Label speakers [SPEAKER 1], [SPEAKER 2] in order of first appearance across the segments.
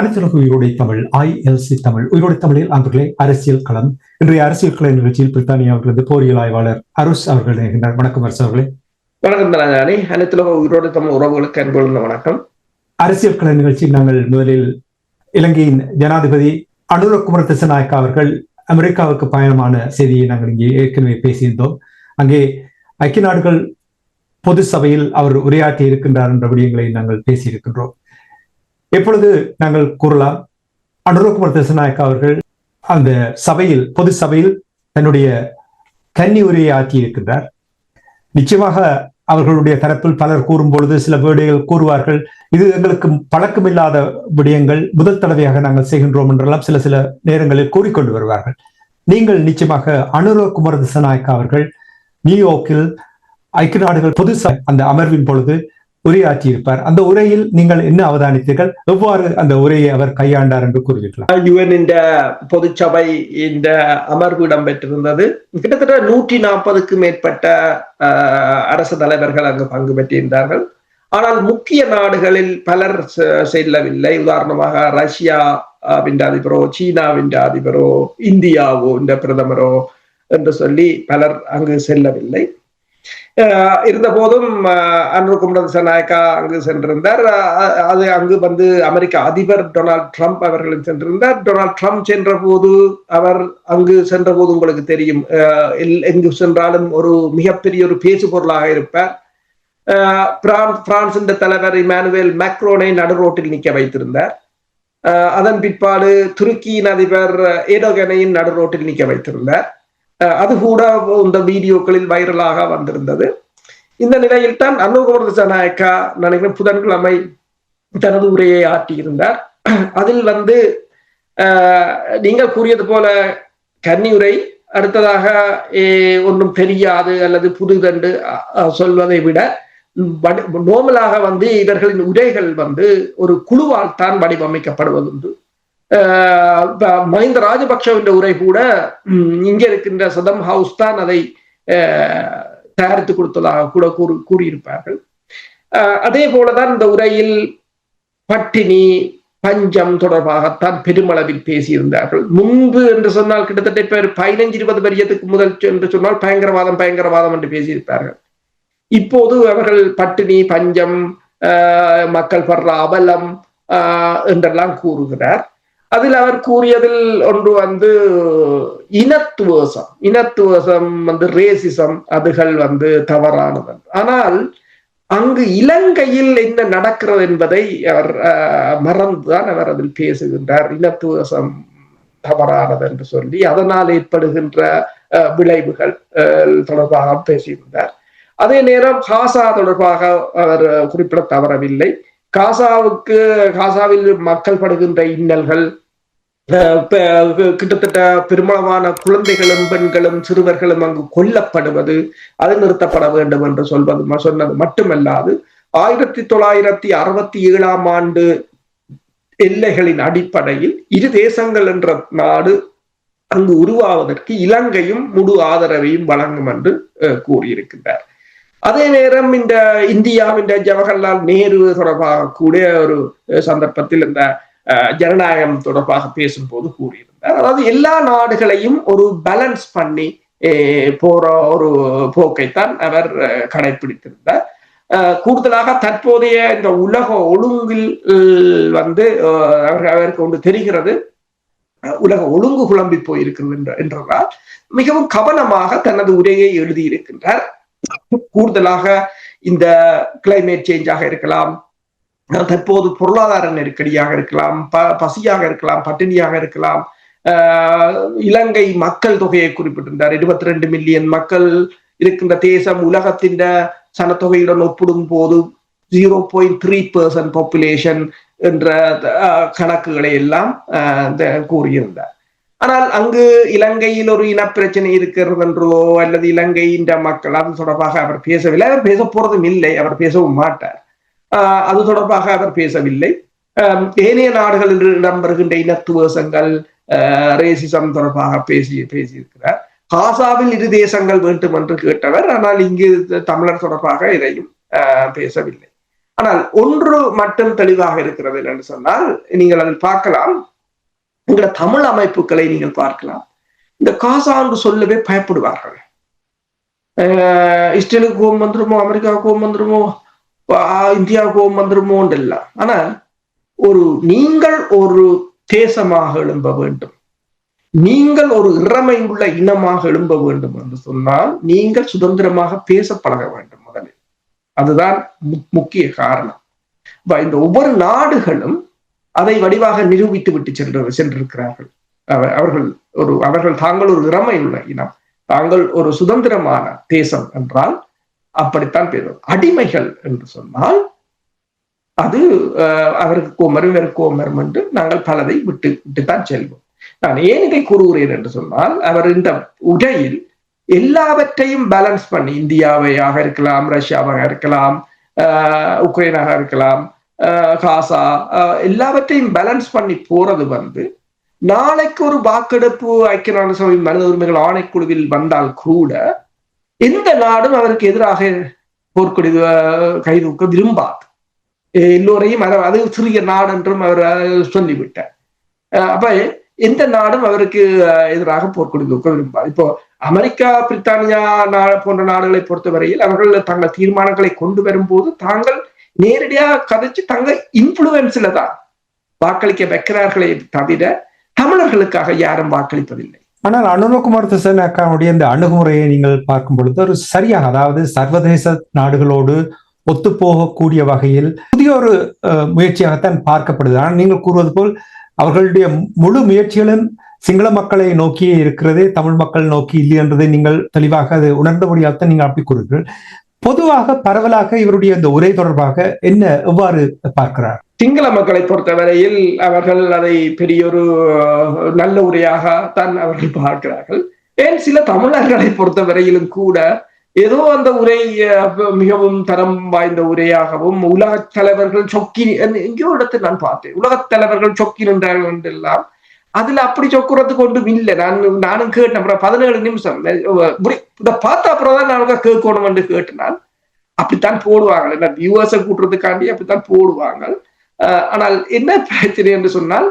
[SPEAKER 1] அனைத்துலக உயிரோடை தமிழ் ஐஎல்சி தமிழ். உயிரோடை தமிழில் அன்பர்களே அரசியல் களம். இன்றைய அரசியல் கள நிகழ்ச்சியில் பிரித்தானியா அவர்களது போரியல் ஆய்வாளர் அருஷ் அவர்கள் இணைகின்றார். வணக்கம் அரசு அவர்களே.
[SPEAKER 2] வணக்கம் அனைத்துலக உயிரோடு தமிழ் உறவுகளுக்கு அன்புள்ள வணக்கம்.
[SPEAKER 1] அரசியல் கள நிகழ்ச்சியில் நாங்கள் முதலில் இலங்கையின் ஜனாதிபதி அனுரகுமார திசநாயக்கா அவர்கள் அமெரிக்காவுக்கு பயணமான செய்தியை நாங்கள் இங்கே ஏற்கனவே பேசியிருந்தோம். அங்கே ஐக்கிய நாடுகள் பொது சபையில் அவர் உரையாற்றி இருக்கின்றார் என்ற விடயங்களை நாங்கள் பேசியிருக்கின்றோம். எப்பொழுது நாங்கள் கூறலாம்? அனுரகுமார் திசநாயக்கா அவர்கள் அந்த சபையில் பொது சபையில் தன்னுடைய கன்னி உரையை ஆற்றியிருக்கின்றார். நிச்சயமாக அவர்களுடைய தரப்பில் பலர் கூறும் பொழுது சில விடயங்கள் கூறுவார்கள். இது எங்களுக்கு பழக்கமில்லாத விடயங்கள். முதல் தடவையாக நாங்கள் செய்கின்றோம் என்றெல்லாம் சில சில நேரங்களில் கூறிக்கொண்டு வருவார்கள். நீங்கள் நிச்சயமாக அனுரகுமார் திசநாயக்கா அவர்கள் நியூயார்க்கில் ஐக்கிய நாடுகள் பொது அந்த அமர்வின் பொழுது உரையாற்றியிருப்பார். அந்த உரையில் நீங்கள் என்ன அவதானித்தீர்கள்? எவ்வாறு அந்த உரையை அவர் கையாண்டார் என்று கூறியிருக்கலாம்.
[SPEAKER 2] யுஎன் இந்த பொதுச்சபை இந்த அமர்வு இடம்பெற்றிருந்தது. கிட்டத்தட்ட நூற்றி நாற்பதுக்கு மேற்பட்ட அரசு தலைவர்கள் அங்கு பங்கு பெற்றிருந்தார்கள். ஆனால் முக்கிய நாடுகளில் பலர் செல்லவில்லை. உதாரணமாக ரஷ்யா அப்படின்ற அதிபரோ சீனாவின் அதிபரோ இந்தியாவோ இந்த பிரதமரோ என்று சொல்லி பலர் அங்கு செல்லவில்லை. இருந்த போதும் அன்ருகுமர சனாயக்கா அங்கு சென்றிருந்தார். அது அங்கு வந்து அமெரிக்க அதிபர் டொனால்ட் ட்ரம்ப் அவர்களும் சென்றிருந்தார். டொனால்ட் ட்ரம்ப் சென்ற போது அவர் அங்கு சென்ற போது உங்களுக்கு தெரியும். எங்கு சென்றாலும் ஒரு மிகப்பெரிய ஒரு பேசு பொருளாக இருப்பார் பிரான்சின் தலைவர் இமானுவேல் மேக்ரோனை நடுரோட்டில் நிற்க வைத்திருந்தார். அதன் பிற்பாடு துருக்கியின் அதிபர் ஏடோகனையும் நடுரோட்டில் நிற்க வைத்திருந்தார். அது கூட இந்த வீடியோக்களில் வைரலாக வந்திருந்தது. இந்த நிலையில் தான் அனுகுமர நாயக்கா நினைக்கிறேன் புதன்கிழமை தனது உரையை ஆற்றியிருந்தார். அதில் வந்து நீங்கள் கூறியது போல கன்னியுரை அடுத்ததாக ஒன்றும் தெரியாது அல்லது புதுதண்டு சொல்வதை விட நோமலாக வந்து இவர்களின் உரைகள் வந்து ஒரு குழுவால் தான் வடிவமைக்கப்படுவதுண்டு. மஹிந்த ராஜபக்ஷவின் உரை கூட இங்க இருக்கின்ற சதம் ஹவுஸ் தான் அதை தயாரித்து கொடுத்ததாக கூட கூறு கூறியிருப்பார்கள். அதே போலதான் இந்த உரையில் பட்டினி பஞ்சம் தொடர்பாகத்தான் பெருமளவில் பேசியிருந்தார்கள். முன்பு என்று சொன்னால் கிட்டத்தட்ட இப்ப பதினஞ்சு இருபது வரியத்துக்கு முதல் என்று சொன்னால் பயங்கரவாதம் பயங்கரவாதம் என்று பேசியிருப்பார்கள். இப்போது அவர்கள் பட்டினி பஞ்சம் மக்கள் படுற அவலம் என்றெல்லாம் கூறுகிறார். அதில் அவர் கூறியதில் ஒன்று வந்து இனத்துவசம் இனத்துவசம் வந்து ரேசிசம் அதுகள் வந்து தவறானது ஆனால் அங்கு இலங்கையில் என்ன நடக்கிறது என்பதை அவர் மறந்துதான் அவர் அதில் பேசுகின்றார். இனத்துவசம் தவறானது என்று சொல்லி அதனால் ஏற்படுகின்ற விளைவுகள் தொடர்பாக பேசியிருந்தார் அதே நேரம் ஹாசா தொடர்பாக அவர் குறிப்பிட தவறவில்லை காசாவுக்கு காசாவில் மக்கள் படுகின்ற இன்னல்கள் கிட்டத்தட்ட பெருமளவான குழந்தைகளும் பெண்களும் சிறுவர்களும் அங்கு கொல்லப்படுவது அது நிறுத்தப்பட வேண்டும் என்று சொல்வது சொன்னது மட்டுமல்லாது ஆயிரத்தி தொள்ளாயிரத்தி அறுபத்தி ஏழாம் ஆண்டு எல்லைகளின் அடிப்படையில் இரு தேசங்கள் என்ற நாடு அங்கு உருவாவதற்கு இலங்கையும் முழு ஆதரவையும் வழங்கும் என்று கூறியிருக்கின்றார். அதே நேரம் இந்த இந்தியாவின் ஜவஹர்லால் நேரு தொடர்பாக கூட ஒரு சந்தர்ப்பத்தில் இந்த ஜனநாயகம் தொடர்பாக பேசும்போது கூறியிருந்தார். அதாவது எல்லா நாடுகளையும் ஒரு பேலன்ஸ் பண்ணி போற ஒரு போக்கைத்தான் அவர் கடைபிடித்திருந்தார் கூடுதலாக தற்போதைய இந்த உலக ஒழுங்கில் வந்து அவர் அவருக்கு ஒன்று தெரிகிறது. உலக ஒழுங்கு குழம்பி போயிருக்கிறது என்றால் மிகவும் கவனமாக தனது உரையை எழுதியிருக்கின்றார். கூடுதலாக இந்த கிளைமேட் சேஞ்சாக இருக்கலாம். தற்போது பொருளாதார நெருக்கடியாக இருக்கலாம். ப பசியாக இருக்கலாம். பட்டினியாக இருக்கலாம். இலங்கை மக்கள் தொகையை குறிப்பிட்டிருந்தார். இருபத்தி ரெண்டு மில்லியன் மக்கள் இருக்கின்ற தேசம் உலகத்தின் சனத்தொகையுடன் ஒப்பிடும் போது zero point three percent population என்ற கணக்குகளை எல்லாம் கூறியிருந்தார். ஆனால் அங்கு இலங்கையில் ஒரு இனப்பிரச்சனை இருக்கிறது என்றோ அல்லது இலங்கையின் மக்கள் அது தொடர்பாக அவர் பேசவில்லை. அவர் பேச போறதும் இல்லை. அவர் பேசவும் மாட்டார். அது தொடர்பாக அவர் பேசவில்லை. ஏனைய நாடுகளில் இடம்பெறுகின்ற இனத்துவசங்கள் ரேசிசம் தொடர்பாக பேசி பேசியிருக்கிறார். காசாவில் இரு தேசங்கள் வேண்டும் என்று கேட்டவர் ஆனால் இங்கு தமிழர் தொடர்பாக இதையும் பேசவில்லை. ஆனால் ஒன்று மட்டும் தெளிவாக இருக்கிறது என்று சொன்னால் நீங்கள் அதில் பார்க்கலாம். எங்கள தமிழ் அமைப்புகளை நீங்கள் பார்க்கலாம். இந்த காசாண்டு சொல்லவே பயப்படுவார்கள். இஸ்ரேலுக்கு கோபம் வந்துருமோ அமெரிக்காவுக்கு கோபம் வந்துருமோ இந்தியாவுக்கு கோபம் வந்துருமோன்னு ஆனா ஒரு நீங்கள் ஒரு தேசமாக எழும்ப வேண்டும். நீங்கள் ஒரு இறமை உள்ள இனமாக எழும்ப வேண்டும் என்று சொன்னால் நீங்கள் சுதந்திரமாக பேச பழக வேண்டும் முதலில். அதுதான் முக்கிய காரணம். இந்த ஒவ்வொரு நாடுகளும் அதை வடிவாக நிரூபித்து விட்டு சென்று சென்றிருக்கிறார்கள். அவர்கள் ஒரு அவர்கள் தாங்கள் ஒரு திறமை உள்ள இனம். தாங்கள் ஒரு சுதந்திரமான தேசம் என்றால் அப்படித்தான் பேரும். அடிமைகள் என்று சொன்னால் அது அவருக்கு கோமரும் இவருக்கு என்று நாங்கள் பலதை விட்டு விட்டுத்தான் செல்வோம். நான் ஏன் இதை கூறுகிறேன் என்று சொன்னால் அவர் இந்த உடையில் எல்லாவற்றையும் பேலன்ஸ் பண்ணி இந்தியாவையாக இருக்கலாம் ரஷ்யாவாக இருக்கலாம் உக்ரைனாக இருக்கலாம் காசா எல்லாவற்றையும் பேலன்ஸ் பண்ணி போறது வந்து நாளைக்கு ஒரு வாக்கெடுப்பு ஐக்கிய நாடு சபை மனித உரிமைகள் ஆணைக்குழுவில் வந்தால் கூட எந்த நாடும் அவருக்கு எதிராக போர்க்கொடி கைதூக்க விரும்பாது. எல்லோரையும் அது சிறிய நாடு என்றும் அவர் சொல்லிவிட்டார். அப்ப எந்த நாடும் அவருக்கு எதிராக போர்க்கொடி தூக்க விரும்பாது. இப்போ அமெரிக்கா பிரித்தானியா போன்ற நாடுகளை பொறுத்தவரையில் அவர்கள் தங்கள் தீர்மானங்களை கொண்டு வரும்போது தாங்கள் நேரடியாக கதைச்சு தங்க இன்ஃபுளுன்ஸ்ல தான் வாக்களிக்க வைக்கிறார்களே தவிர தமிழர்களுக்காக யாரும் வாக்களிப்பதில்லை.
[SPEAKER 1] ஆனால் அனுரகுமார் திசனாக்காவுடைய இந்த அணுகுமுறையை நீங்கள் பார்க்கும் பொழுது ஒரு சரியாக அதாவது சர்வதேச நாடுகளோடு ஒத்து போகக்கூடிய வகையில் புதிய ஒரு முயற்சியாகத்தான் பார்க்கப்படுது. ஆனால் நீங்கள் கூறுவது போல் அவர்களுடைய முழு முயற்சிகளும் சிங்கள மக்களை நோக்கியே இருக்கிறதே தமிழ் மக்கள் நோக்கி இல்லை என்றதை நீங்கள் தெளிவாக அது உணர்ந்தபடியாகத்தான் நீங்கள் அப்படி கூறுகிறீர்கள். பொதுவாக பரவலாக இவருடைய இந்த உரை தொடர்பாக என்ன எவ்வாறு பார்க்கிறார்?
[SPEAKER 2] சிங்கள மக்களை பொறுத்தவரையில் அவர்கள் அதை பெரிய ஒரு நல்ல உரையாக தான் அவர்கள் பார்க்கிறார்கள். ஏன் சில தமிழர்களை பொறுத்தவரையிலும் கூட ஏதோ அந்த உரை மிகவும் தரம் வாய்ந்த உரையாகவும் உலகத் தலைவர்கள் சொக்கி எங்கேயோ இடத்தில் நான் பார்த்தேன். உலகத் தலைவர்கள் சொக்கி நின்றார்கள் என்றெல்லாம் அதுல அப்படி சொக்குறதுக்கு ஒன்றும் இல்லை. நான் நானும் கேட்டேன். அப்புறம் பதினேழு நிமிஷம். இதை பார்த்த அப்புறம் தான் நான் கேட்கணும் என்று கேட்டேன். அப்படித்தான் போடுவாங்க. என்ன வியூவர்ஸை கூட்டுறதுக்காண்டி அப்படித்தான் போடுவாங்க. ஆனால் என்ன பிரச்சனை என்று சொன்னால்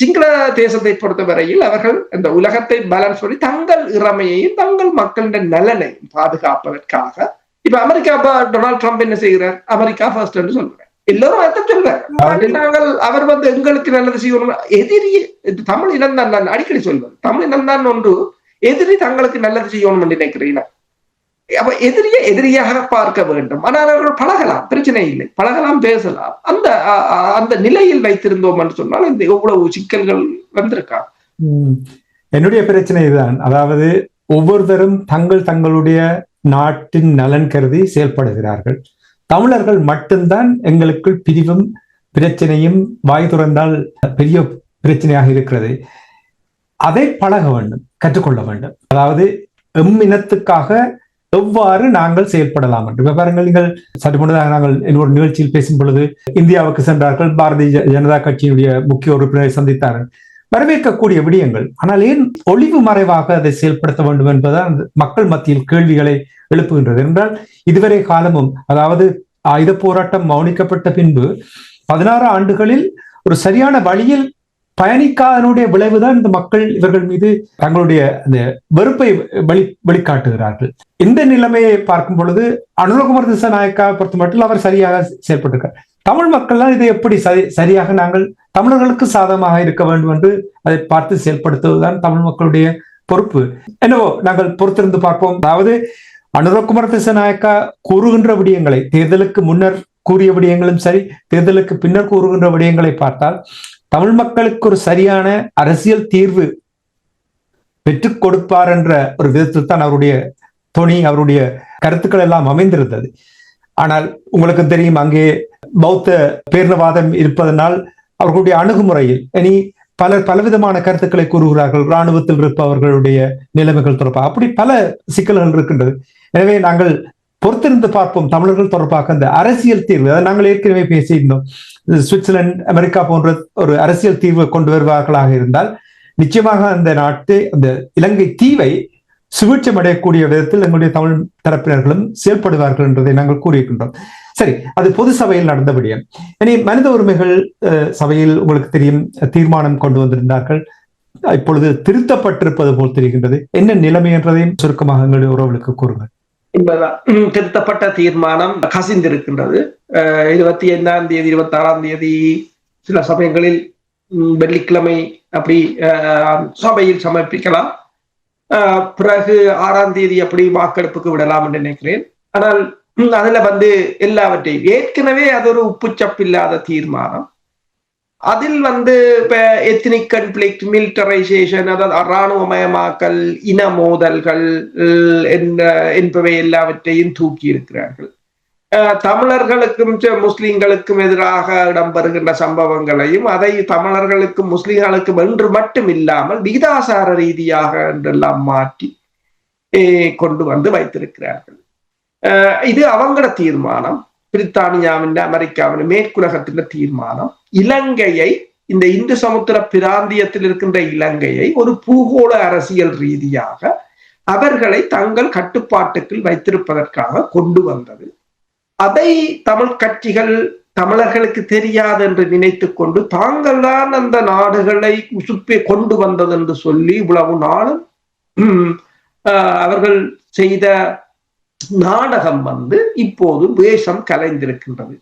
[SPEAKER 2] சிங்கள தேசத்தை பொறுத்தவரையில் அவர்கள் இந்த உலகத்தை பேலன்ஸ் பண்ணி தங்கள் இறமையையும் தங்கள் மக்களின் நலனையும் பாதுகாப்பதற்காக இப்ப அமெரிக்கா டொனால்ட் ட்ரம்ப் என்ன செய்கிறார்? அமெரிக்கா ஃபர்ஸ்ட் என்று சொல்றேன் எல்லோரும் அர்த்தம் நாங்கள் அவர் வந்து எங்களுக்கு நல்லது செய்யணும் எதிரி தமிழ் இனம் தான் நான் அடிக்கடி சொல்வேன். தமிழ் இனம் தான் ஒன்று எதிரி தங்களுக்கு நல்லது செய்யணும் என்று நினைக்கிறேன் அப்ப எதிரிய எதிரியாக பார்க்க வேண்டும். ஆனால் அவர்கள் பழகலாம் பிரச்சனை இல்லை. பழகலாம் பேசலாம். அந்த அந்த நிலையில் வைத்திருந்தோம் என்று சொன்னால் இந்த எவ்வளவு சிக்கல்கள் வந்திருக்கா?
[SPEAKER 1] என்னுடைய பிரச்சனை இதுதான். அதாவது ஒவ்வொருத்தரும் தங்கள் தங்களுடைய நாட்டின் நலன் கருதி செயல்படுகிறார்கள். தமிழர்கள் மட்டும்தான் எங்களுக்குள் பிரிவும் பிரச்சனையும் வாய் துறந்தால் பெரிய பிரச்சனையாக இருக்கிறது. அதை பழக வேண்டும் கற்றுக்கொள்ள வேண்டும். அதாவது எம் இனத்துக்காக எவ்வாறு நாங்கள் செயல்படலாம் என்று. பாருங்கள் நீங்கள் சற்று முன்னதாக நாங்கள் இன்னொரு நிகழ்ச்சியில் பேசும் பொழுது இந்தியாவுக்கு சென்றார்கள் பாரதிய ஜனதா கட்சியினுடைய முக்கிய உறுப்பினரை சந்தித்தார்கள். வரவேற்கக்கூடிய விடயங்கள். ஆனால் ஏன் ஒளிவு மறைவாக அதை செயல்படுத்த வேண்டும் என்பதுதான் மக்கள் மத்தியில் கேள்விகளை எழுப்புகின்றது. என்றால் இதுவரை காலமும் அதாவது ஆயுத போராட்டம் மௌனிக்கப்பட்ட பின்பு பதினாறு ஆண்டுகளில் ஒரு சரியான வழியில் பயணிக்காதனுடைய விளைவுதான் இந்த மக்கள் இவர்கள் மீது தங்களுடைய அந்த வெறுப்பை வெளி வெளிக்காட்டுகிறார்கள். இந்த நிலைமையை பார்க்கும் பொழுது அனுரகுமார் திசநாயக்கா பொறுத்த மட்டும் அவர் சரியாக செயல்பட்டிருக்கார். தமிழ் மக்கள்லாம் இதை எப்படி சரியாக நாங்கள் தமிழர்களுக்கு சாதகமாக இருக்க வேண்டும் என்று அதை பார்த்து செயல்படுத்துவதுதான் தமிழ் மக்களுடைய பொறுப்பு. என்னவோ நாங்கள் பொறுத்திருந்து பார்ப்போம். அதாவது அனுரகுமார் திசநாயக்கா கூறுகின்ற விடயங்களை தேர்தலுக்கு முன்னர் கூறிய விடயங்களும் சரி தேர்தலுக்கு பின்னர் கூறுகின்ற விடயங்களை பார்த்தால் தமிழ் மக்களுக்கு ஒரு சரியான அரசியல் தீர்வு பெற்றுக் கொடுப்பார் என்ற ஒரு விதத்தில் தான் அவருடைய துணி அவருடைய கருத்துக்கள் எல்லாம் அமைந்திருந்தது. ஆனால் உங்களுக்கு தெரியும் அங்கே பௌத்த பேர்ணவாதம் இருப்பதனால் அவர்களுடைய அணுகுமுறையில் இனி பலர் பலவிதமான கருத்துக்களை கூறுகிறார்கள். இராணுவத்தில் இருப்பவர்களுடைய நிலைமைகள் தொடர்பாக. அப்படி பல சிக்கல்கள் இருக்கின்றது. எனவே நாங்கள் பொறுத்திருந்து பார்ப்போம் தமிழர்கள் தொடர்பாக அந்த அரசியல் தீர்வு. அதை நாங்கள் ஏற்கனவே பேசியிருந்தோம். சுவிட்சர்லாந்து அமெரிக்கா போன்ற ஒரு அரசியல் தீர்வை கொண்டு வருவார்களாக இருந்தால் நிச்சயமாக அந்த நாட்டு அந்த இலங்கை தீவை சுவீட்சம் அடையக்கூடிய விதத்தில் எங்களுடைய தமிழ் தரப்பினர்களும் செயல்படுவார்கள் என்பதை நாங்கள் கூறியிருக்கின்றோம். சரி அது பொது சபையில் நடந்த விடயம். இனி மனித உரிமைகள் சபையில் உங்களுக்கு தெரியும் தீர்மானம் கொண்டு வந்திருந்தார்கள். இப்பொழுது திருத்தப்பட்டிருப்பது போல் தெரிகின்றது. என்ன நிலைமை என்றதையும் சுருக்கமாக எங்களுடைய உறவுகளுக்கு கூறுங்கள்.
[SPEAKER 2] உம், திருத்தப்பட்ட தீர்மானம் கசிந்திருக்கின்றது. அஹ், இருபத்தி ஐந்தாம் தேதி இருபத்தி ஆறாம் தேதி சில சமயங்களில் உம், வெள்ளிக்கிழமை அப்படி அஹ், சபையில் சமர்ப்பிக்கலாம். பிறகு ஆறாம் தேதி அப்படி வாக்கெடுப்புக்கு விடலாம் என்று நினைக்கிறேன். ஆனால் அதுல வந்து எல்லாவற்றையும் ஏற்கனவே அது ஒரு உப்புச்சப்பில்லாத தீர்மானம். அதில் வந்து இப்ப எத்னிக் கன்ஃபிளிக்ட் மிலிட்டரைசேஷன் அதாவது இராணுவமயமாக்கல் இன மோதல்கள் அஹ், என்பவை எல்லாவற்றையும் தூக்கி இருக்கிறார்கள். தமிழர்களுக்கும் முஸ்லீம்களுக்கும் முஸ்லிம்களுக்கும் எதிராக இடம்பெறுகின்ற சம்பவங்களையும் அதை தமிழர்களுக்கும் முஸ்லிம்களுக்கும் என்று மட்டும் இல்லாமல் விகிதாசார ரீதியாக என்றெல்லாம் மாற்றி கொண்டு வந்து வைத்திருக்கிறார்கள். இது அவங்கள தீர்மானம். பிரித்தானியாவின் அமெரிக்காவின் மேற்குலகத்தின் தீர்மானம். இலங்கையை இந்த இந்து சமுத்திர பிராந்தியத்தில் இருக்கின்ற இலங்கையை ஒரு பூகோள அரசியல் ரீதியாக அவர்களை தங்கள் கட்டுப்பாட்டுக்குள் வைத்திருப்பதற்காக கொண்டு வந்தது. அதை தமிழ் கட்சிகள் தமிழர்களுக்கு தெரியாது என்று நினைத்துக் கொண்டு தாங்கள் தான் அந்த நாடுகளை உசுப்பே கொண்டு வந்தது என்று சொல்லி இவ்வளவு நாளும் உம், ஆஹ், அவர்கள் செய்த நாடகம் வந்து இப்போது வேஷம் கலைந்திருக்கின்றது.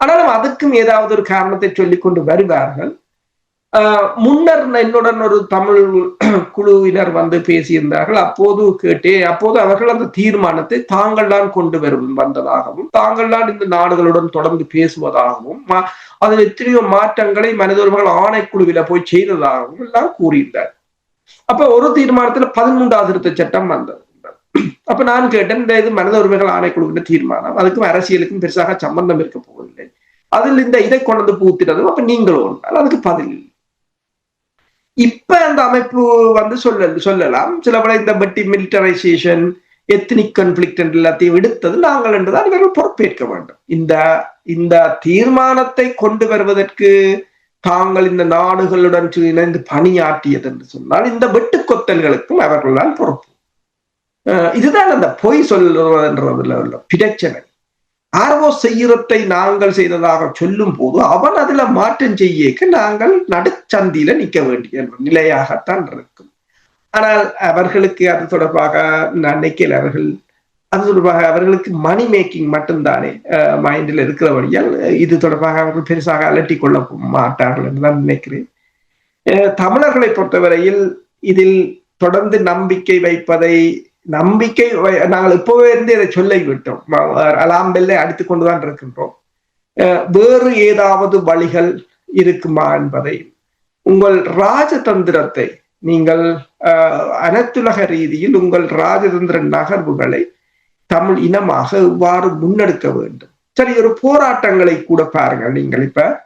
[SPEAKER 2] ஆனாலும் அதுக்கும் ஏதாவது ஒரு காரணத்தை சொல்லிக்கொண்டு வருவார்கள். ஆஹ் முன்னர் என்னுடன் ஒரு தமிழ் குழுவினர் வந்து பேசியிருந்தார்கள். அப்போது கேட்டே அப்போது அவர்கள் அந்த தீர்மானத்தை தாங்கள் தான் கொண்டு வரும் வந்ததாகவும் தாங்கள் தான் இந்த நாடுகளுடன் தொடர்ந்து பேசுவதாகவும் அதில் எத்தனையோ மாற்றங்களை மனித உரிமைகள் ஆணைக்குழுவில போய் செய்ததாகவும் எல்லாம் கூறியிருந்தார். அப்ப ஒரு தீர்மானத்துல பதிமூன்றாவது திருத்த சட்டம் வந்தது. அப்ப நான் கேட்டேன் இந்த இது மனித உரிமைகள் ஆணைக்குழுவின் தீர்மானம் அதுக்கும் அரசியலுக்கும் பெருசாக சம்பந்தம் இருக்க போவதில்லை. அதில் இந்த இதை கொண்டு வந்து பூத்திட்டதும் அப்ப நீங்களும் அதுக்கு பதில் இல்லை. இப்ப அந்த அமைப்பு வந்து சொல்ல சொல்லலாம். சில பல இந்த பட்டி மிலிட்டரைசேஷன் எத்னிக் கன்ஃபிளிக்ட் என்று எல்லாத்தையும் எடுத்தது நாங்கள் என்றுதான் இவர்கள் பொறுப்பேற்க வேண்டும். இந்த இந்த தீர்மானத்தை கொண்டு வருவதற்கு தாங்கள் இந்த நாடுகளுடன் இணைந்து பணியாற்றியது என்று சொன்னால் இந்த வெட்டுக்கொத்தல்களுக்கும் அவர்கள்தான் பொறுப்பு. இதுதான் அந்த பொய் சொல்லுவதுன்றதுல உள்ள பிரச்சனை. ஆர்வோ செய்யறத்தை நாங்கள் செய்ததாக சொல்லும் போது அவன் அதுல மாற்றம் செய்யக்க நாங்கள் நடுச்சந்தியில நிக்க வேண்டிய நிலையாகத்தான் இருக்கும். ஆனால் அவர்களுக்கு அது தொடர்பாக நினைக்கல அவர்கள் அது தொடர்பாக அவர்களுக்கு மணி மேக்கிங் மட்டும்தானே மைண்டில் இருக்கிறபடியால் இது தொடர்பாக அவர்கள் பெருசாக அலட்டி கொள்ள மாட்டார்கள் என்று நான் நினைக்கிறேன். அஹ் தமிழர்களை பொறுத்தவரையில் இதில் தொடர்ந்து நம்பிக்கை வைப்பதை நம்பிக்கை நாங்கள் இப்பவே இருந்து இதை சொல்லி விட்டோம். அலாம் பெல்லை அடித்துக் கொண்டுதான் இருக்கின்றோம். அஹ் வேறு ஏதாவது வழிகள் இருக்குமா என்பதை. உங்கள் ராஜதந்திரத்தை நீங்கள் அனைத்துலக ரீதியில் உங்கள் ராஜதந்திர நகர்வுகளை தமிழ் இனமாக இவ்வாறு முன்னெடுக்க வேண்டும். சரி ஒரு போராட்டங்களை கூட பாருங்கள் நீங்கள் இப்ப.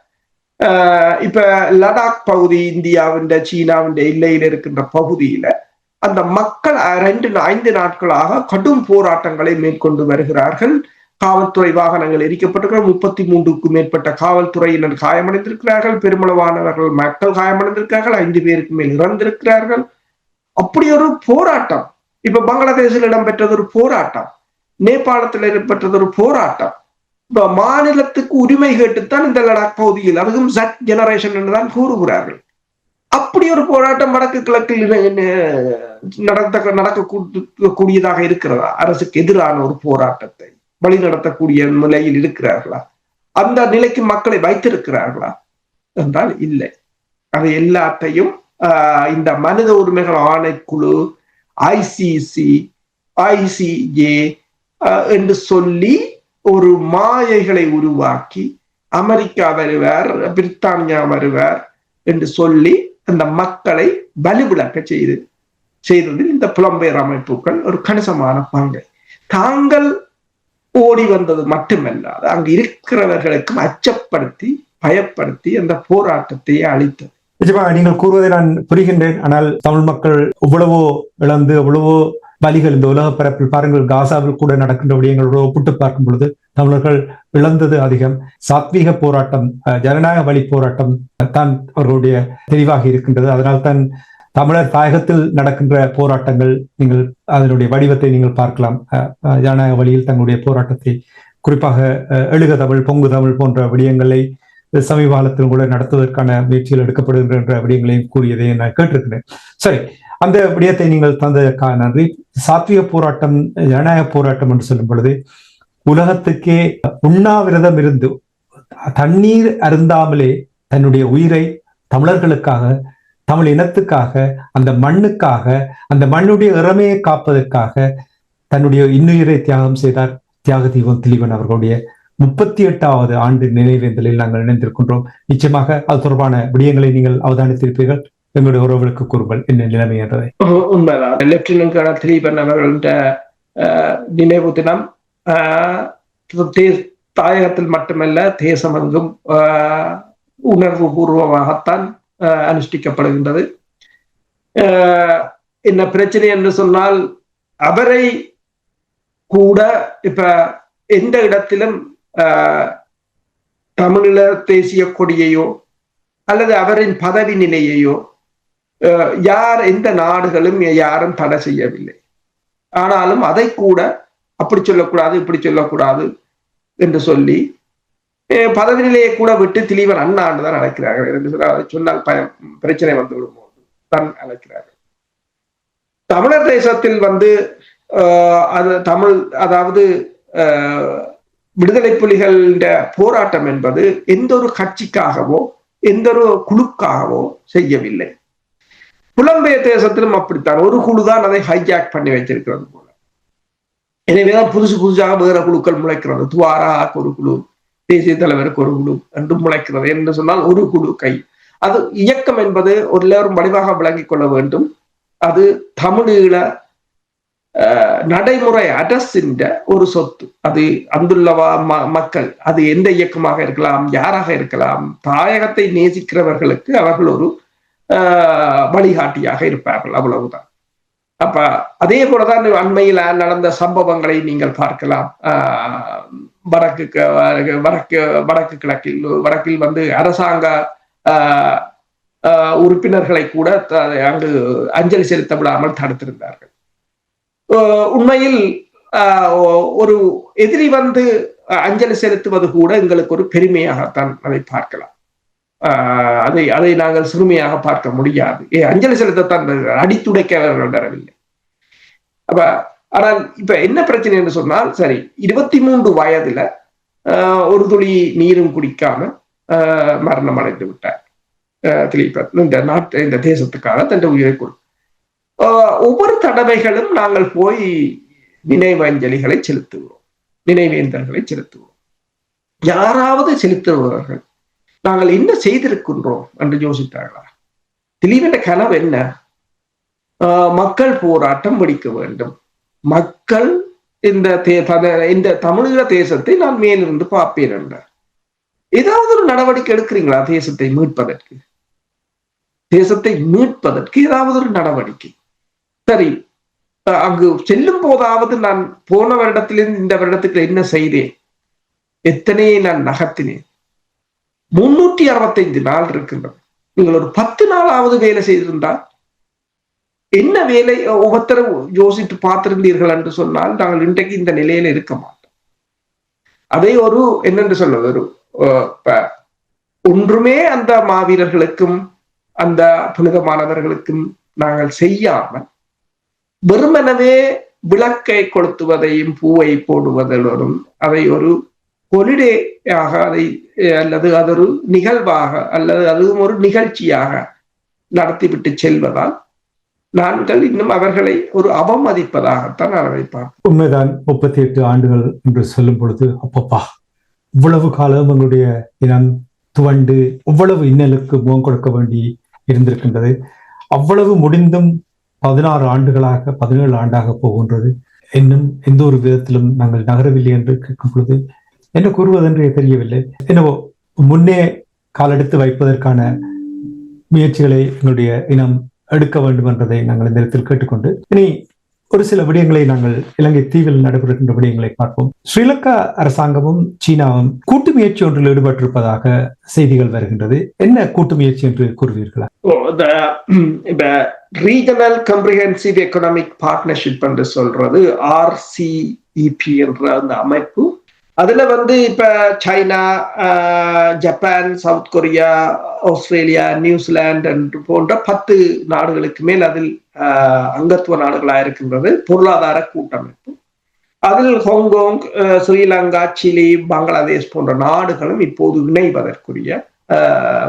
[SPEAKER 2] இப்ப லடாக் பகுதி இந்தியாவின் சீனாவின் எல்லையில் இருக்கின்ற பகுதியில அந்த மக்கள் ரெண்டு ஐந்து நாட்களாக கடும் போராட்டங்களை மேற்கொண்டு வருகிறார்கள். காவல்துறை வாகனங்கள் எரிக்கப்பட்டிருக்கிற முப்பத்தி மூன்றுக்கும் மேற்பட்ட காவல்துறையினர் காயமடைந்திருக்கிறார்கள். பெருமளவானவர்கள் மக்கள் காயமடைந்திருக்கிறார்கள். ஐந்து பேருக்கு மேல் இறந்திருக்கிறார்கள். அப்படி ஒரு போராட்டம். இப்ப பங்களாதேஷில் இடம்பெற்றது ஒரு போராட்டம். நேபாளத்தில் இடம்பெற்றது ஒரு போராட்டம். இப்ப மாநிலத்துக்கு உரிமை கேட்டுத்தான் இந்த லடாக் பகுதியில் அதுவும் ஜட் ஜெனரேஷன் என்றுதான் கூறுகிறார்கள். அப்படி ஒரு போராட்டம் வடக்கு கிழக்கில் நடத்த நடக்க கூடியதாக இருக்கிறதா? அரசுக்கு எதிரான ஒரு போராட்டத்தை வழி நடத்தக்கூடிய நிலையில் இருக்கிறார்களா? அந்த நிலைக்கு மக்களை வைத்திருக்கிறார்களா? என்றால் இல்லை. அது எல்லாத்தையும் ஆஹ், இந்த மனித உரிமைகள் ஆணைக்குழு ஐசிசி ஐசிஏ என்று சொல்லி ஒரு மாயைகளை உருவாக்கி அமெரிக்கா வருவார் பிரித்தானியா வருவார் என்று சொல்லி அந்த மக்களை வலுவிழக்க செய்து செய்ததில் இந்த புலம்பெயர் அமைப்புகள் ஒரு கணிசமான பங்கு. தாங்கள் ஓடி வந்தது மட்டுமல்லாது அங்கு இருக்கிறவர்களுக்கும் அச்சப்படுத்தி பயப்படுத்தி அந்த போராட்டத்தை அளித்தது.
[SPEAKER 1] நிஜமா நீங்கள் கூறுவதை நான் புரிகின்றேன். ஆனால் தமிழ் மக்கள் எவ்வளவோ இழந்து எவ்வளவோ வலிகள் இந்த உலக பரப்பில் பாருங்கள் காசாவில் கூட நடக்கின்ற விடயங்களோடு ஒப்பிட்டு பார்க்கும் பொழுது தமிழர்கள் இழந்தது அதிகம். சாத்வீக போராட்டம் அஹ், ஜனநாயக வழி போராட்டம் தான் அவர்களுடைய தெளிவாக இருக்கின்றது. அதனால் தான் தமிழர் தாயகத்தில் நடக்கின்ற போராட்டங்கள் நீங்கள் அதனுடைய வடிவத்தை நீங்கள் பார்க்கலாம். அஹ், ஜனநாயக வழியில் தங்களுடைய போராட்டத்தை குறிப்பாக அஹ், எழுக தமிழ் பொங்கு தமிழ் போன்ற விடயங்களை சமீப காலத்தில் கூட நடத்துவதற்கான முயற்சிகள் எடுக்கப்படுகின்ற விடயங்களையும் கூறியதை நான் கேட்டிருக்கிறேன். சரி அந்த விடயத்தை நீங்கள் தந்ததற்காக நன்றி. சாத்விக போராட்டம் ஜனநாயக போராட்டம் என்று சொல்லும் பொழுது உலகத்துக்கே உண்ணாவிரதம் இருந்து தண்ணீர் அருந்தாமலே தன்னுடைய உயிரை தமிழர்களுக்காக தமிழ் இனத்துக்காக அந்த மண்ணுக்காக அந்த மண்ணுடைய இறமையை காப்பதற்காக தன்னுடைய இன்னுயிரை தியாகம் செய்தார் தியாக தீபம் திலீபன் அவர்களுடைய முப்பத்தி எட்டாவது ஆண்டு நினைவேந்தலில் நாங்கள் இணைந்திருக்கின்றோம். நிச்சயமாக அது தொடர்பான விடயங்களை நீங்கள் அவதானித்திருப்பீர்கள். எங்களுடைய உறவுகளுக்கு கூறுங்கள். என்ன நிலைமை என்றதை
[SPEAKER 2] உண்மைதான். லெப்டினன்ட் கர்னல் திலீபன் அவர்கள நினைவு தினம் ஆஹ், தாயகத்தில் மட்டுமல்ல தேசமெங்கும் ஆஹ், உணர்வு பூர்வமாகத்தான் அனுஷ்டிக்கப்படுகின்றது. ஆஹ், என்ன பிரச்சனை என்று சொன்னால் அவரை கூட இப்ப எந்த இடத்திலும் ஆஹ், தேசிய கொடியையோ அல்லது அவரின் பதவி நிலையையோ அஹ் யார் எந்த நாடுகளும் யாரும் தடை செய்யவில்லை. ஆனாலும் அதை கூட அப்படி சொல்லக்கூடாது இப்படி சொல்லக்கூடாது என்று சொல்லி பதவி நிலையை கூட விட்டு திலீவன் என்று தான் அழைக்கிறார்கள். என்று சொன்னால் அதை சொன்னால் பயம் பிரச்சனை வந்து விடும்போது தான் அழைக்கிறார்கள். தமிழர் தேசத்தில் வந்து அது தமிழ் அதாவது விடுதலை புலிகளின் போராட்டம் என்பது எந்த ஒரு கட்சிக்காகவோ எந்த ஒரு குழுக்காகவோ செய்யவில்லை. புலம்பெயர் தேசத்திலும் அப்படித்தான். ஒரு குழு தான் அதை ஹைஜாக் பண்ணி வைத்திருக்கிறது போல. எனவேதான் புதுசு புதுசாக வேற குழுக்கள் முளைக்கிறது. துவாரா ஒரு குழு தேசிய தலைவருக்கு ஒரு குழு என்று முளைக்கிறது. என்று சொன்னால் ஒரு குழு கை. அது இயக்கம் என்பது ஒரு எல்லோரும் வடிவாக விளங்கிக் கொள்ள வேண்டும். அது தமிழீழ நடைமுறை அரசின் ஒரு சொத்து. அது அந்துள்ளவா ம- மக்கள் அது எந்த இயக்கமாக இருக்கலாம் யாராக இருக்கலாம் தாயகத்தை நேசிக்கிறவர்களுக்கு அவர்கள் ஒரு ஆஹ் வழிகாட்டியாக இருப்பார்கள். அவ்வளவுதான். அப்ப அதே போலதான் அண்மையில் நடந்த சம்பவங்களை நீங்கள் பார்க்கலாம். ஆஹ் வடக்கு க- வடக்கு வடக்கு கிழக்கில் வடக்கில் வந்து அரசாங்க ஆஹ் ஆஹ் உறுப்பினர்களை கூட அங்கு அஞ்சலி செலுத்த விடாமல் தடுத்திருந்தார்கள் உண்மையில் ஆஹ் ஒரு எதிரி வந்து அஞ்சலி செலுத்துவது கூட எங்களுக்கு ஒரு பெருமையாகத்தான் அதை பார்க்கலாம். அதை அதை நாங்கள் சிறுமியாக பார்க்க முடியாது. ஏ அஞ்சலி செலுத்தத்தான் அடித்துடைக்க வரவில்லை. அப்ப ஆனால் இப்ப என்ன பிரச்சனை என்று சொன்னால் சரி இருபத்தி மூன்று வயதுல ஆஹ் ஒரு துளி நீரும் குடிக்காம ஆஹ் மரணம் அடைந்து விட்டார். ஆஹ் திலீபன் இந்த நாட்டு இந்த தேசத்துக்காக தன் உயிரை கொடு. ஆஹ் ஒவ்வொரு தடவைகளும் நாங்கள் போய் நினைவஞ்சலிகளை செலுத்துகிறோம். நினைவேந்தல்களை செலுத்துகிறோம். யாராவது செலுத்துபவர்கள் நாங்கள் என்ன செய்திருக்கின்றோம்? என்று யோசித்தார்களா? திலீபன கனவு என்ன? ஆஹ் மக்கள் போராட்டம் வெடிக்க வேண்டும். மக்கள் இந்த தே- இந்த தமிழீழ தேசத்தை நான் மேலிருந்து பார்ப்பேன் என்றார். ஏதாவது ஒரு நடவடிக்கை எடுக்கிறீங்களா தேசத்தை மீட்பதற்கு? தேசத்தை மீட்பதற்கு ஏதாவது ஒரு நடவடிக்கை? சரி அஹ் அங்கு செல்லும் போதாவது நான் போன வருடத்திலிருந்து இந்த வருடத்துக்கு என்ன செய்தேன்? எத்தனையை நான் நகர்த்தினேன். முன்னூற்றி அறுபத்தைந்து நாள் இருக்கின்றது நீங்கள் ஒரு பத்து நாளாவது வேலை செய்திருந்தால் என்ன வேலை ஒவ்வொருத்தரும் யோசித்து பார்த்திருந்தீர்கள் என்று சொன்னால் நாங்கள் இன்றைக்கு இந்த நிலையில இருக்க மாட்டோம். அதை ஒரு என்னென்று சொல்வது ஒரு ஒன்றுமே அந்த மாவீரர்களுக்கும் அந்த புனிதமானவர்களுக்கும் நாங்கள் செய்யாமல் வெறுமனவே விளக்கை கொளுத்துவதையும் பூவை போடுவதோடும் அதை ஒரு ஹொலிடேயாக அதை eh, அல்லது அது ஒரு நிகழ்வாக அல்லது அதுவும் ஒரு நிகழ்ச்சியாக நடத்திவிட்டு செல்வதால் நாங்கள் இன்னும் அவர்களை ஒரு அவமதிப்பதாகத்தான் அனுபவிப்பார்
[SPEAKER 1] உண்மைதான் முப்பத்தி எட்டு ஆண்டுகள் என்று சொல்லும் பொழுது அப்பப்பா இவ்வளவு காலம் எங்களுடைய இனம் துவண்டு இவ்வளவு இன்னலுக்கு முகம் கொடுக்க வேண்டி இருந்திருக்கின்றது. அவ்வளவு முடிந்தும் பதினாறு ஆண்டுகளாக பதினேழு ஆண்டாக போகின்றது. இன்னும் எந்த ஒரு விதத்திலும் நாங்கள் நகரவில்லை என்று கேட்கும் பொழுது என்ன கூறுவதென்றே தெரியவில்லை. என்னவோ முன்னே காலெடுத்து வைப்பதற்கான முயற்சிகளை எங்களுடைய இனம் எடுக்க வேண்டும் என்றதை நாங்கள் இந்த இடத்தில் கேட்டுக்கொண்டு இனி ஒரு சில விடயங்களை நாங்கள் இலங்கை தீவில் நடைபெறுகின்ற விடயங்களை பார்ப்போம். ஸ்ரீலங்கா அரசாங்கமும் சீனாவும் கூட்டு முயற்சி ஒன்றில் ஈடுபட்டிருப்பதாக செய்திகள் வருகின்றது. என்ன கூட்டு முயற்சி என்று கூறுவீர்களா?
[SPEAKER 2] இப்ப ரீஜனல் கம்ப்ரிஹென்சிவ் எக்கனாமிக் பார்ட்னர்ஷிப் என்று சொல்றது ஆர்சிஇபி என்ற அந்த அமைப்பு அதுல வந்து இப்ப China Japan South Korea Australia New Zealand போன்ற பத்து நாடுகளுக்கு மேல் அதில் அங்கத்துவ நாடுகளாக இருக்கின்றது பொருளாதார கூட்டமைப்பு. அதில் ஹாங்காங் ஸ்ரீலங்கா சிலி பங்களாதேஷ் போன்ற நாடுகளும் இப்போது இணைவதற்குரிய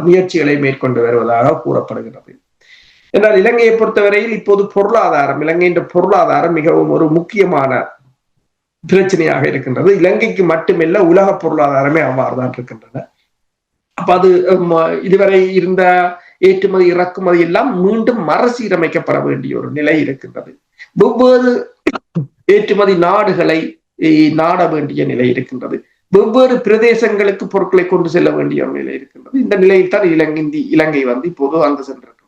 [SPEAKER 2] முயற்சிகளை மேற்கொண்டு வருவதாக கூறப்படுகிறது. என்றால் இலங்கையை பொறுத்தவரையில் இப்போது பொருளாதாரம் இலங்கையின் பொருளாதாரம் மிகவும் ஒரு முக்கியமான பிரச்சனையாக இருக்கின்றது. இலங்கைக்கு மட்டுமில்ல உலக பொருளாதாரமே அவ்வாறுதான் இருக்கின்றன. அப்ப அது இதுவரை இருந்த ஏற்றுமதி இறக்குமதி எல்லாம் மீண்டும் மறுசீரமைக்கப்பட வேண்டிய ஒரு நிலை இருக்கின்றது. வெவ்வேறு ஏற்றுமதி நாடுகளை நாட வேண்டிய நிலை இருக்கின்றது. வெவ்வேறு பிரதேசங்களுக்கு பொருட்களை கொண்டு செல்ல வேண்டிய ஒரு நிலை இருக்கின்றது. இந்த நிலையில் தான் இலங்கை இலங்கை வந்து இப்போது அங்கு சென்றிருக்கிறது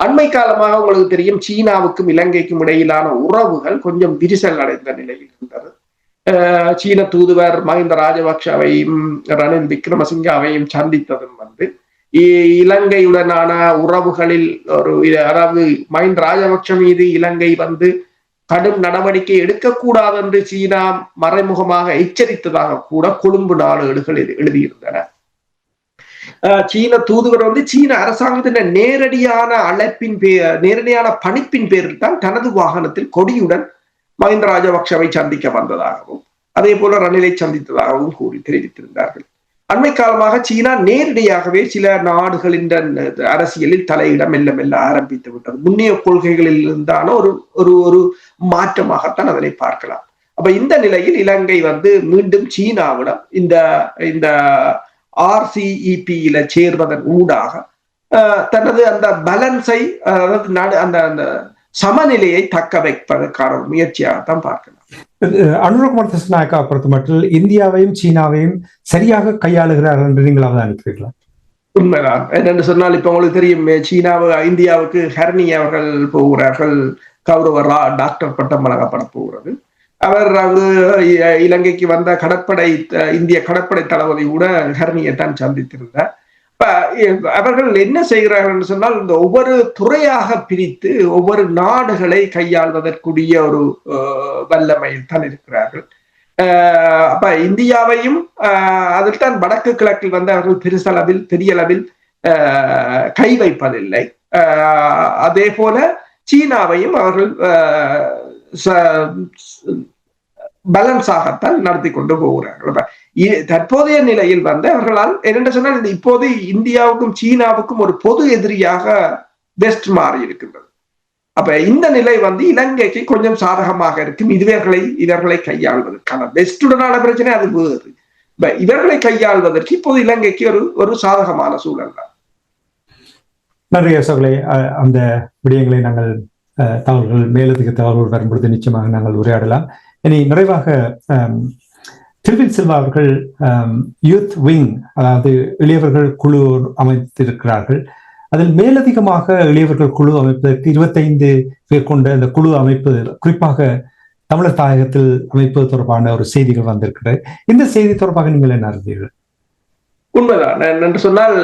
[SPEAKER 2] அண்மை காலமாக உங்களுக்கு தெரியும் சீனாவுக்கும் இலங்கைக்கும் இடையிலான உறவுகள் கொஞ்சம் விரிசல் அடைந்த நிலையில் இருந்தது. சீன தூதுவர் மஹிந்த ராஜபக்ஷவையும் ரணில் விக்ரமசிங்காவையும் சந்தித்ததும் வந்து இலங்கையுடனான உறவுகளில் ஒரு அதாவது மஹிந்த ராஜபக்ஷ மீது இலங்கை வந்து கடும் நடவடிக்கை எடுக்கக்கூடாது என்று சீனா மறைமுகமாக எச்சரித்ததாக கூட கொழும்பு நாடுகள் எழுதியிருந்தன. சீன தூதுவர் வந்து சீன அரசாங்கத்தின் நேரடியான அழைப்பின் பேர் நேரடியான பணிப்பின் பேரில் தான் தனது வாகனத்தில் கொடியுடன் மஹிந்த ராஜபக்ஷவை சந்திக்க வந்ததாகவும் அதே போல ரணிலை சந்தித்ததாகவும் கூறி தெரிவித்திருந்தார்கள். அண்மை காலமாக சீனா நேரடியாகவே சில நாடுகளின் அரசியலில் தலையிட மெல்ல மெல்ல ஆரம்பித்து விட்டது. முன்னைய கொள்கைகளில் இருந்தான ஒரு ஒரு ஒரு மாற்றமாகத்தான் அதனை பார்க்கலாம். அப்ப இந்த நிலையில் இலங்கை வந்து மீண்டும் சீனாவிடம் இந்த இந்த ஆர்சிஇபியில சேர்வதன் ஊடாக தனது அந்த பேலன்ஸை அதாவது அந்த அந்த சமநிலையை தக்க வைப்பதற்கான ஒரு முயற்சியாகத்தான் பார்க்கலாம்.
[SPEAKER 1] அனுரகுமார் திசுநாயக்கா பொறுத்த மட்டும் இந்தியாவையும் சீனாவையும் சரியாக கையாளுகிறார் என்று நீங்கள் அவதானிக்கிறீர்களா?
[SPEAKER 2] உண்மைதான். என்னென்று சொன்னால் இப்ப உங்களுக்கு தெரியும் சீனாவு இந்தியாவுக்கு ஹர்னி அவர்கள் போகிறார்கள். கௌரவ டாக்டர் பட்டம் வழங்கப்பட போகிறது. அவர் அவர் இலங்கைக்கு வந்த கடற்படை இந்திய கடற்படை தளபதி கூட ஹர்னியை தான் சந்தித்திருந்தார். அவர்கள் என்ன செய்கிறார்கள் சொன்னால் இந்த ஒவ்வொரு துறையாக பிரித்து ஒவ்வொரு நாடுகளை கையாள்வதற்குரிய ஒரு வல்லமையில் தான் இருக்கிறார்கள். அப்ப இந்தியாவையும் அதில் தான் வடக்கு கிழக்கில் வந்து அவர்கள் பெருசளவில் பெரிய அளவில் கை வைப்பதில்லை. அதே போல சீனாவையும் அவர்கள் பேலன்ஸாகத்தான் நடத்தி கொண்டு போகிறார்கள் தற்போதைய நிலையில் வந்து அவர்களால் என்ன சொன்னால் இப்போது இந்தியாவுக்கும் சீனாவுக்கும் ஒரு பொது எதிரியாக வெஸ்ட் மாறி இருக்கின்றது. அப்ப இந்த நிலை வந்து இலங்கைக்கு கொஞ்சம் சாதகமாக இருக்கும். இதுவர்களை இவர்களை கையாள்வதற்கான வெஸ்டுடனான பிரச்சனை அது வேறு. இவர்களை கையாள்வதற்கு இப்போது இலங்கைக்கு ஒரு ஒரு சாதகமான சூழல் தான்.
[SPEAKER 1] நன்றி அசோகலை. அந்த விடயங்களை நாங்கள் தகவல்கள் மேலதிக தகவல்கள் வரும்பொழுது நிச்சயமாக நாங்கள் உரையாடலாம். இனி நிறைவாக திருவில் செல்வா அவர்கள் யூத் விங் அதாவது இளையவர்கள் குழு அமைத்திருக்கிறார்கள். அதில் மேலதிகமாக இளையவர்கள் குழு அமைப்பதற்கு இருபத்தைந்து பேர் கொண்ட அந்த குழு அமைப்பு குறிப்பாக தமிழர் தாயகத்தில் அமைப்பது தொடர்பான ஒரு செய்திகள் வந்திருக்கிறது. இந்த செய்தி தொடர்பாக நீங்கள் என்ன அறிந்தீர்கள்?
[SPEAKER 2] உண்மைதான். என்று சொன்னால்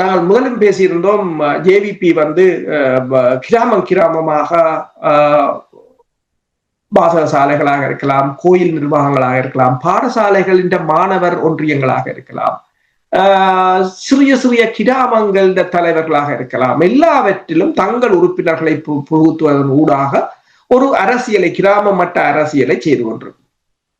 [SPEAKER 2] நாங்கள் முதலில் பேசியிருந்தோம் ஜேவிபி வந்து கிராமம் கிராமமாக வாசக சாலைகளாக இருக்கலாம் கோயில் நிர்வாகங்களாக இருக்கலாம் பாடசாலைகளின் மாணவர் ஒன்றியங்களாக இருக்கலாம் சிறிய சிறிய கிராமங்கள் தலைவர்களாக இருக்கலாம். எல்லாவற்றிலும் தங்கள் உறுப்பினர்களை புகுத்துவதன் ஊடாக ஒரு அரசியலை கிராம மட்ட அரசியலை செய்து கொண்டிருக்கும்.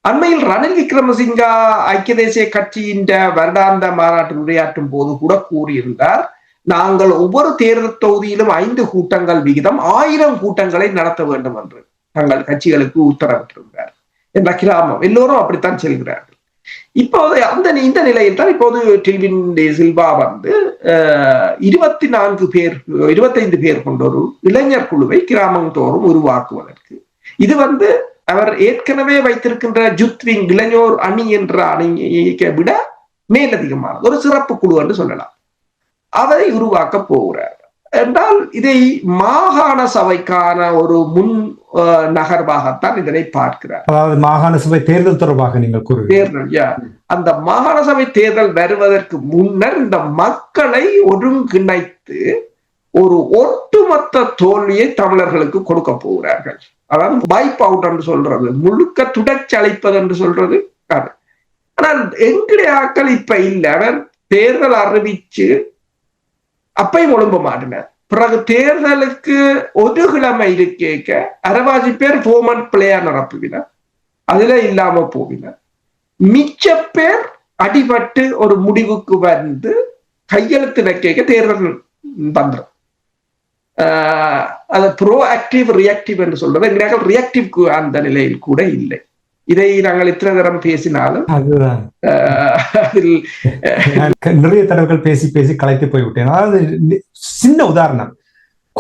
[SPEAKER 2] அண்மையில் ரணில் விக்ரமசிங்கா ஐக்கிய தேசிய கட்சியின் வருடாந்த மாநாட்டில் உரையாற்றும் போது கூட கூறியிருந்தார் நாங்கள் ஒவ்வொரு தேர்தல் தொகுதியிலும் ஐந்து கூட்டங்கள் விகிதம் ஆயிரம் கூட்டங்களை நடத்த வேண்டும் என்று. தங்கள் கட்சிகளுக்கு உத்தரவிட்டிருக்கிறார். என்ற கிராமம். எல்லோரும் அப்படித்தான் செல்கிறார்கள். இப்போது அந்த இந்த நிலையில் தான் இப்போது டில்வின் சில்வா வந்து இருபத்தி நான்கு பேர் இருபத்தைந்து பேர் கொண்ட ஒரு இளைஞர் குழுவை கிராமம் தோறும் உருவாக்குவதற்கு. இது வந்து அவர் ஏற்கனவே வைத்திருக்கின்ற ஜுத்விங் இளைஞர் அணி என்ற அணியை விட மேலதிகமானது. ஒரு சிறப்பு குழு என்று சொல்லலாம். அதை உருவாக்க போகிறார். என்றால் இதை மாகாண சபைக்கான ஒரு முன் நகர்வாகத்தான் இதனை பார்க்கிறார்.
[SPEAKER 1] அதாவது மாகாண சபை தேர்தல் தொடர்பாக நீங்கள்
[SPEAKER 2] தேர்தல். அந்த மாகாண சபை தேர்தல் வருவதற்கு முன்னர் இந்த மக்களை ஒருங்கிணைத்து ஒரு ஒட்டுமொத்த தோல்வியை தமிழர்களுக்கு கொடுக்க போகிறார்கள். அதாவது வைப் அவுட் என்று சொல்றது முழுக்க துடைச்சி அழைப்பது என்று சொல்றது ஆனால் எங்களுடைய ஆக்கள் இப்ப இல்ல. தேர்தல் அறிவிச்சு அப்பையும் ஒழும்ப மாட்டினார். பிறகு தேர்தலுக்கு ஒரு கிழமை இருக்க அரவாசி பேர் ஃபோமன் பிளேயா நடப்புவினர் அதுல இல்லாம போவினர் மிச்ச பேர் அடிபட்டு ஒரு முடிவுக்கு வந்து கையெழுத்து வைக்க தேர்தல் வந்துடும் அது ப்ரோ ஆக்டிவ் ரியாக்டிவ் என்று சொல்றது எங்களுக்கு ரியாக்டிவ் அந்த நிலையில் கூட இல்லை. இதை நாங்கள் இத்தனை தரம் பேசினாலும்
[SPEAKER 1] அதுதான்.
[SPEAKER 2] அதில்
[SPEAKER 1] நிறைய தடவைகள் பேசி பேசி களைத்து போய்விட்டேன். அதாவது சின்ன உதாரணம்.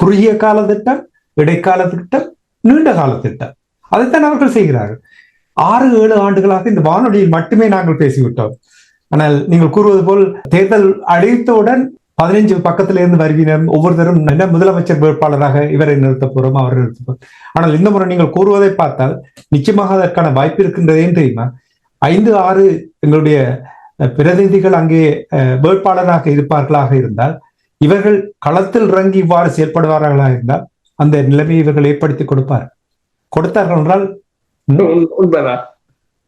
[SPEAKER 1] குறுகிய கால திட்டம் இடைக்கால திட்டம் நீண்ட கால திட்டம். அதைத்தான் அவர்கள் செய்கிறார்கள். ஆறு ஏழு ஆண்டுகளாக இந்த வானொலியில் மட்டுமே நாங்கள் பேசிவிட்டோம். ஆனால் நீங்கள் கூறுவது போல் தேர்தல் அடைத்தவுடன் பதினைஞ்சு பக்கத்துல இருந்து வருவினர் ஒவ்வொருத்தரும் என்ன முதலமைச்சர் வேட்பாளராக இவரை நிறுத்த போறோம் அவரை நிறுத்த போறோம். ஆனால் இந்த முறை நீங்கள் கூறுவதை பார்த்தால் நிச்சயமாக அதற்கான வாய்ப்பு இருக்கின்றதேன்னு தெரியுமா? ஐந்து ஆறு எங்களுடைய பிரதிநிதிகள் அங்கே வேட்பாளராக இருப்பார்களாக இருந்தால் இவர்கள் களத்தில் இறங்கி இவ்வாறு செயல்படுவார்களாக இருந்தால் அந்த நிலைமையை இவர்கள் ஏற்படுத்தி கொடுப்பார் கொடுத்தார்கள் என்றால்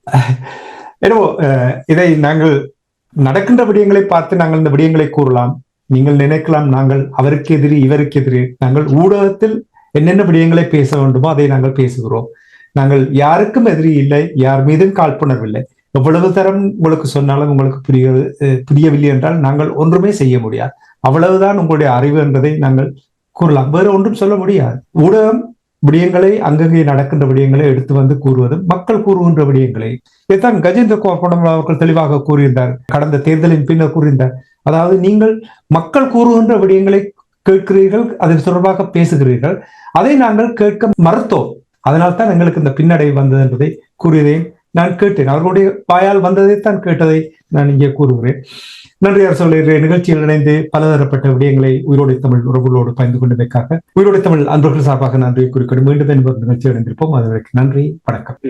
[SPEAKER 1] அஹ், இதை நாங்கள் நடக்கின்ற விடயங்களை பார்த்து நாங்கள் இந்த விடயங்களை கூறலாம். நீங்கள் நினைக்கலாம் நாங்கள் அவருக்கு எதிரி இவருக்கு எதிரி நாங்கள் ஊடகத்தில் என்னென்ன விடயங்களை பேச வேண்டுமோ அதை நாங்கள் பேசுகிறோம். நாங்கள் யாருக்கும் எதிரி இல்லை யார் மீதும் காழ்ப்புணர்வில்லை. எவ்வளவு தரம் உங்களுக்கு சொன்னாலும் உங்களுக்கு புரிய அஹ், புரியவில்லை என்றால் நாங்கள் ஒன்றுமே செய்ய முடியாது. அவ்வளவுதான் உங்களுடைய அறிவு என்பதை நாங்கள் கூறலாம். வேற ஒன்றும் சொல்ல முடியாது. ஊடகம் விடயங்களை அங்கங்கே நடக்கின்ற விடயங்களை எடுத்து வந்து கூறுவதும் மக்கள் கூறுகின்ற விடயங்களை இதைத்தான் கஜேந்திர குமார் அவர்கள் தெளிவாக கூறியிருந்தார். கடந்த தேர்தலின் பின்னர் கூறியிருந்தார். அதாவது நீங்கள் மக்கள் கூறுகின்ற விடயங்களை கேட்கிறீர்கள் அதன் தொடர்பாக பேசுகிறீர்கள். அதை நாங்கள் கேட்க மறுத்தோம். அதனால் தான் எங்களுக்கு இந்த பின்னடைவு வந்தது என்பதை கூறியதையும் நான் கேட்டேன். அவர்களுடைய வாயால் வந்ததைத்தான் கேட்டதை நான் இங்கே கூறுகிறேன். நன்றி அரசு நிகழ்ச்சியில் இணைந்து பலதரப்பட்ட விடயங்களை உயிரோடை தமிழ் உறவுகளோடு பகிர்ந்து கொண்டதற்காக உயிரோடை தமிழ் அன்பர்கள் சார்பாக நன்றி குறிக்கொண்டு மீண்டும் என்பது நிகழ்ச்சியில் இணைந்திருப்போம். அதுவரைக்கு நன்றி வணக்கம்.